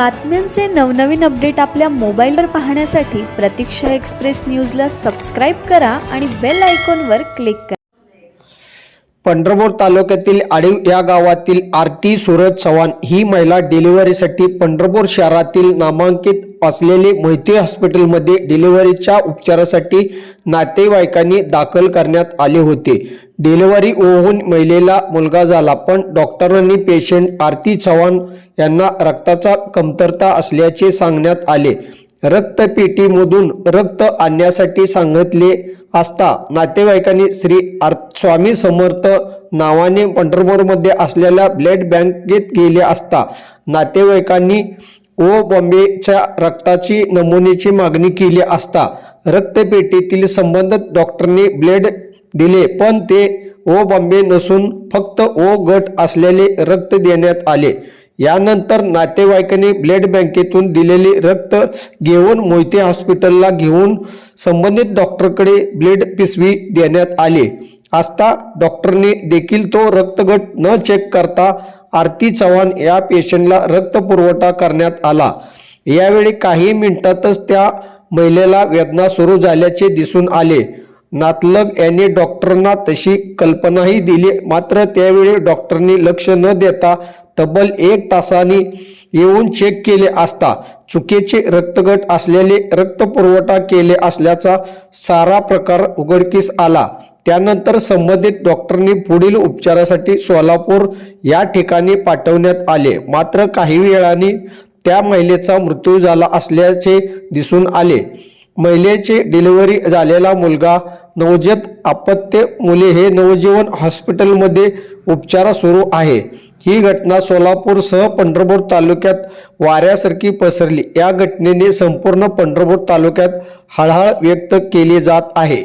बातम्यांचे नवनवीन अपडेट आपल्या मोबाईलवर पाहण्यासाठी प्रतीक्षा एक्सप्रेस न्यूजला सबस्क्राईब करा आणि बेल आयकॉनवर क्लिक करा. पंढरपूर तालुक्यातील आडीव या गावातील आरती सूरज चव्हाण ही महिला डिलिव्हरीसाठी पंढरपूर शहरातील नामांकित असलेले मैत्री हॉस्पिटलमध्ये डिलिव्हरीच्या उपचारासाठी नातेवाईकांनी दाखल करण्यात आले होते. डिलिव्हरी होऊन महिलेला मुलगा झाला पण डॉक्टरांनी पेशंट आरती चव्हाण यांना रक्ताचा कमतरता असल्याचे सांगण्यात आले. रक्तपेटीमधून रक्त आणण्यासाठी सांगितले असता नातेवाईकांनी श्री आर स्वामी समर्थ नावाने पंढरपूरमध्ये असलेल्या ब्लड बँकेत गेले असता नातेवाईकांनी व बॉम्बेच्या रक्ताची नमुन्याची मागणी केली असता रक्तपेटीतील संबंधित डॉक्टरने ब्लड दिले पण ते ओ बॉम्बे नसून फक्त ओ गट असलेले रक्त देण्यात आले. यानंतर नातेवाईकांनी ब्लड बँकेतून दिलेले रक्त घेऊन मोहिते हॉस्पिटलला घेऊन संबंधित डॉक्टरकडे ब्लड पिशवी देण्यात आले. असता डॉक्टरने देखील तो रक्तगट न चेक करता आरती चव्हाण या पेशंटला रक्तपुरवठा करण्यात आला. यावेळी काही मिनिटातच त्या महिलेला वेदना सुरू झाल्याचे दिसून आले. नातलग यांनी डॉक्टरांना तशी कल्पनाही दिली. मात्र त्यावेळी डॉक्टरनी लक्ष न देता तब्बल एक तासाने येऊन चेक केले असता चुकीचे रक्तगट असलेले रक्तपुरवठा केले असल्याचा सारा प्रकार उघडकीस आला. त्यानंतर संबंधित डॉक्टरनी पुढील उपचारासाठी सोलापूर या ठिकाणी पाठवण्यात आले. मात्र काही वेळाने त्या महिलेचा मृत्यू झाला असल्याचे दिसून आले. महिलेचे डिलिव्हरी झालेला मुलगा नवजात अपत्य मुले हे नवजीवन हॉस्पिटलमध्ये उपचार सुरू आहे. ही घटना सोलापूरसह पंढरपूर तालुक्यात वाऱ्यासारखी पसरली. या घटनेने संपूर्ण पंढरपूर तालुक्यात हळहळ व्यक्त केली जात आहे.